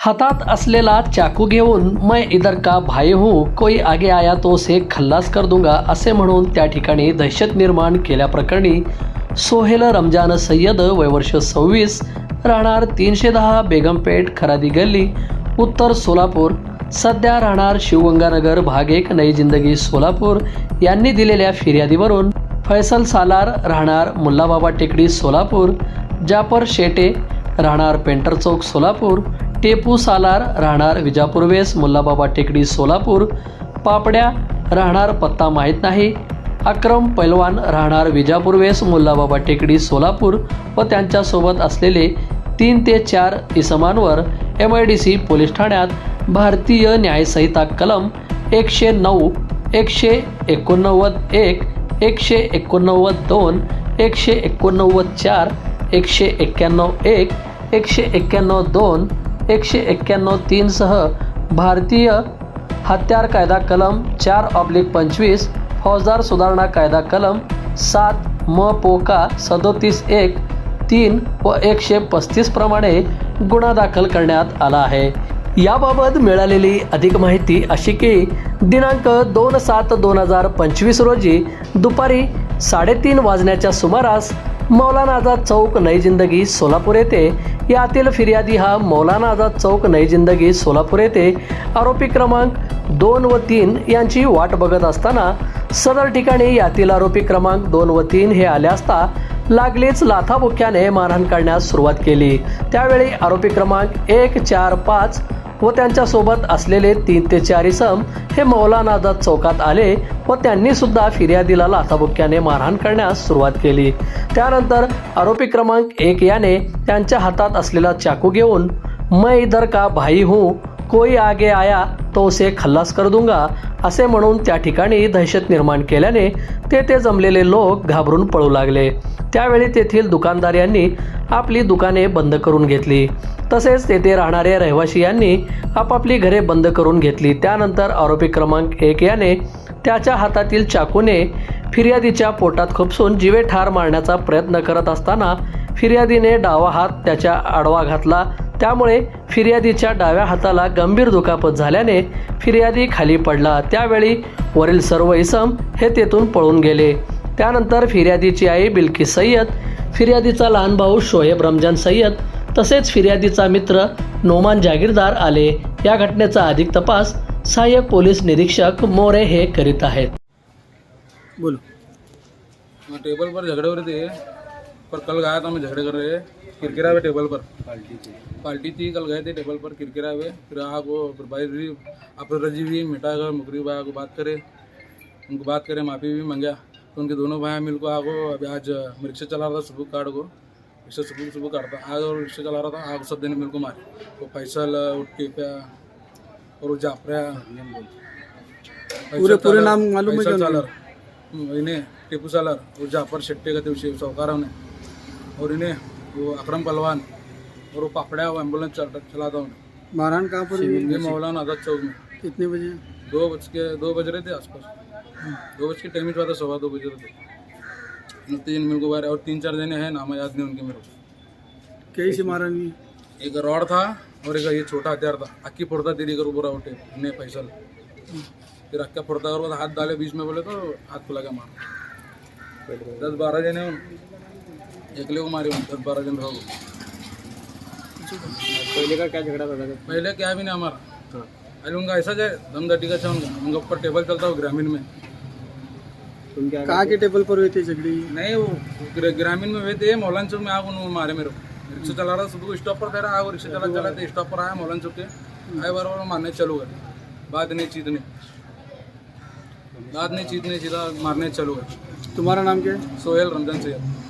हातात असलेला चाकू घेऊन मैं इधर का भाई हूँ कोई आगे आया तो से खल्लास कर दूंगा असे म्हणून त्या ठिकाणी दहशत निर्माण केल्याप्रकरणी सोहेल रमजान सय्यद वयवर्ष सव्वीस राहणार तीनशे दहा बेगमपेठ खरादी गल्ली उत्तर सोलापूर सध्या राहणार शिवगंगानगर भाग एक नई जिंदगी सोलापूर यांनी दिलेल्या फिर्यादीवरून फैसल सालार राहणार मुल्लाबाबा टेकडी सोलापूर जाफर शेटे राहणार पेंटर चौक सोलापूर टेपू सालार राहणार विजापूर वेस मुल्लाबाबा टेकडी सोलापूर. पापड्या राहणार पत्ता माहीत नाही. अक्रम पैलवान राहणार विजापूर वेस मुल्लाबाबा टेकडी सोलापूर व त्यांच्यासोबत असलेले तीन ते चार इसमांवर M I D C police ठाण्यात भारतीय न्यायसंहिता कलम एकशे नऊ एकशे एकोणनव्वद एक एकशे एकोणनव्वद दोन एकशे एकोणनव्वद चार एकशे एक्क्याण्णव एक एकशे एक्क्याण्णव दोन एकशे एक्क्याण्णव तीनसह भारतीय हत्यार कायदा कलम चार ऑब्लिक पंचवीस फौजदार सुधारणा कायदा कलम सात म पोका सदोतीस एक तीन व एकशे पस्तीस प्रमाणे गुन्हा दाखल करण्यात आला आहे. याबाबत मिळालेली अधिक माहिती अशी की दिनांक दोन सात दोन हजार पंचवीस रोजी दुपारी साडेतीन वाजण्याच्या सुमारास मौलाना आझाद चौक नई जिंदगी सोलापूर येथे यातील फिर्यादी हा मौलाना आझाद चौक नई जिंदगी सोलापूर येथे आरोपी क्रमांक दोन व तीन यांची वाट बघत असताना सदर ठिकाणी यातील आरोपी क्रमांक दोन व तीन हे आले असता लागलीच लाथाबुक्याने मारहाण करण्यास सुरुवात केली. त्यावेळी आरोपी क्रमांक एक चार पाच व त्यांच्यासोबत असलेले तीन ते चार इसम हे मौलाना आझाद चौकात आले व त्यांनी सुद्धा फिर्यादीला लाथाबुक्याने मारहाण करण्यास सुरुवात केली. त्यानंतर आरोपी क्रमांक एक याने त्यांच्या हातात असलेला चाकू घेऊन मैं इधर का भाई हूँ? कोई आगे आया तो उसे खल्लास कर दूंगा असे म्हणून त्या ठिकाणी दहशत निर्माण केल्याने तेथे जमलेले लोक घाबरून पळू लागले. त्यावेळी तेथील दुकानदार यांनी आपली दुकाने बंद करून घेतली. तसेच तेथे राहणाऱ्या रहिवासी यांनी आपापली घरे बंद करून घेतली. त्यानंतर आरोपी क्रमांक एक याने त्याच्या हातातील चाकूने फिर्यादीच्या पोटात खुपसून जीवे ठार मारण्याचा प्रयत्न करत असताना फिर्यादीने डावा हात त्याच्या आडवा घातला. त्यामुळे फिर्यादीच्या डाव्या हाताला गंभीर दुखापत झाल्याने फिर्यादी खाली पडला. त्यावेळी वरील सर्व इसम हे तेथून पळून गेले. त्यानंतर फिर्यादीची आई बिल्की सय्यद फिर्यादीचा लहान भाऊ शोहेब रमजान सय्यद तसेच फिर्यादीचा मित्र नोमान जागीरदार आले. या घटनेचा अधिक तपास सहाय्यक पोलीस निरीक्षक मोरे हे करीत आहेत. बोलो. मैं टेबल पर झगड़े हो थे पर कल गया था मैं झगड़े कर रहे किरकिरा हुए टेबल पर। पार्टी थी। पार्टी थी कल गए थे टेबल पर किरकिरा हुए। फिर आग वो फिर भाई भी आप रज़ी भी मिटा कर मुकरी भाई को बात करे। उनको बात करे माफ़ी भी मांगा। तो उनके दोनों भाई मिल को आगो। अभी आज मैं रिक्शा चला रहा था सुबह काट को। रिक्शा सुबह सुबह काटता आज और रिक्शा चला रहा था। आग सब दिन मिल को मारे। वो फैसल वो टिप्या और वो जाफरा पूरे पूरे नाम मालूम है हम्म, इन्हें टिपू सालर वो जाफ़र शेट्टे का दिवशी साहूकार ने। और इन्हें वो अकरम पलवान और वो पापड़ा वो एंबुलेंस चल, चलाता हूँ। मारहान कहाँ पर? ये मौलाना आज़ाद चौक में। कितने बजे? दो बज के दो बज रहे थे आसपास। दो बज के टाइम हुआ था सवा दो बज रहे थे। तीन मेरे को बारे और तीन चार जने हैं नाम याद नहीं उनके मेरे को। कई से मारहान हुई? एक रॉड था और एक ये छोटा हथियार था। अक्की फोड़ता दीदी कर पूरा उठे इन्हें पैसा फिर अक्का फोड़ता कर हाथ डाले बीच में बोले तो हाथ खुला के मार। दस बारह जने एकले को मारे उन, दस बारह जन रहो. पहले का क्या झगड़ा था पहले क्या भी नहीं हमारा अरे उनका ऐसा जाए दमदटी का उनका उनका ऊपर टेबल चलता हो ग्रामीण में कहाँ के टेबल पर हुए थे झगड़ी? नहीं वो ग्र- ग्रामीण में हुए थे मौलान चौक में आग उन्होंने मारे मेरे. को रिक्शा चला रहा था सुबह स्टॉप पर था आग रिक्शा चला चला तो स्टॉप पर आया मौलान चौक के आए बार बार मारने चालू गए बात नहीं चीत नहीं बात नहीं चीत नहीं सीधा मारने चालू गए तुम्हारा नाम क्या? है सोहेल रमजान सैयद